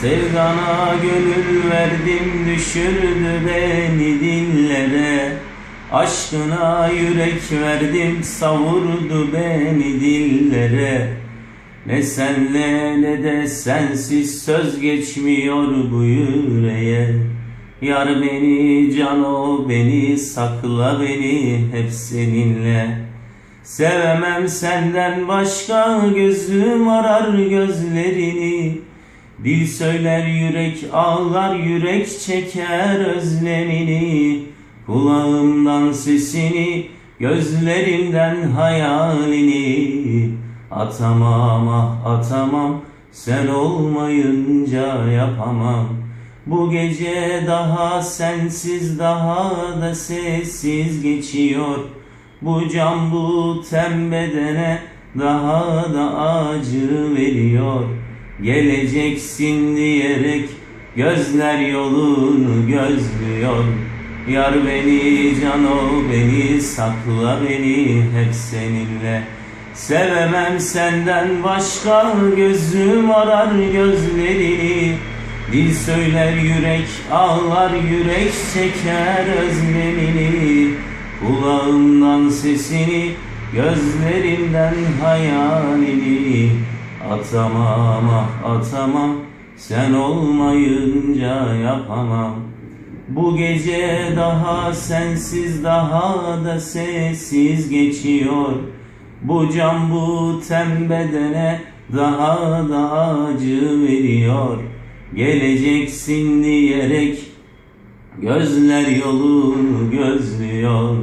Sevdana gönül verdim düşürdü beni dillere. Aşkına yürek verdim savurdu beni dillere. Ne senle ne de sensiz söz geçmiyor bu yüreğe. Yar beni can o beni sakla beni hep seninle. Sevemem senden başka gözüm arar gözlerini Dil söyler yürek ağlar yürek çeker özlemini. Kulağımdan sesini gözlerimden hayalini. Atamam ah atamam sen olmayınca yapamam. Bu gece daha sensiz daha da sessiz geçiyor. Bu can bu tem bedene daha da acı veriyor Geleceksin diyerek gözler yolunu gözlüyor. Yar beni can o beni sakla beni hep seninle. Sevemem senden başka gözüm arar gözlerini Dil söyler yürek ağlar yürek çeker özlemini. Kulağımdan sesini gözlerimden hayalini Atamam ah atamam. Sen olmayınca yapamam. Bu gece daha sensiz daha da sessiz geçiyor. Bu can bu tem bedene daha da acı veriyor. Geleceksin diyerek Gözler yolunu gözlüyor.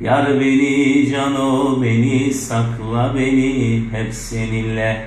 Yar beni can o beni sakla beni hep seninle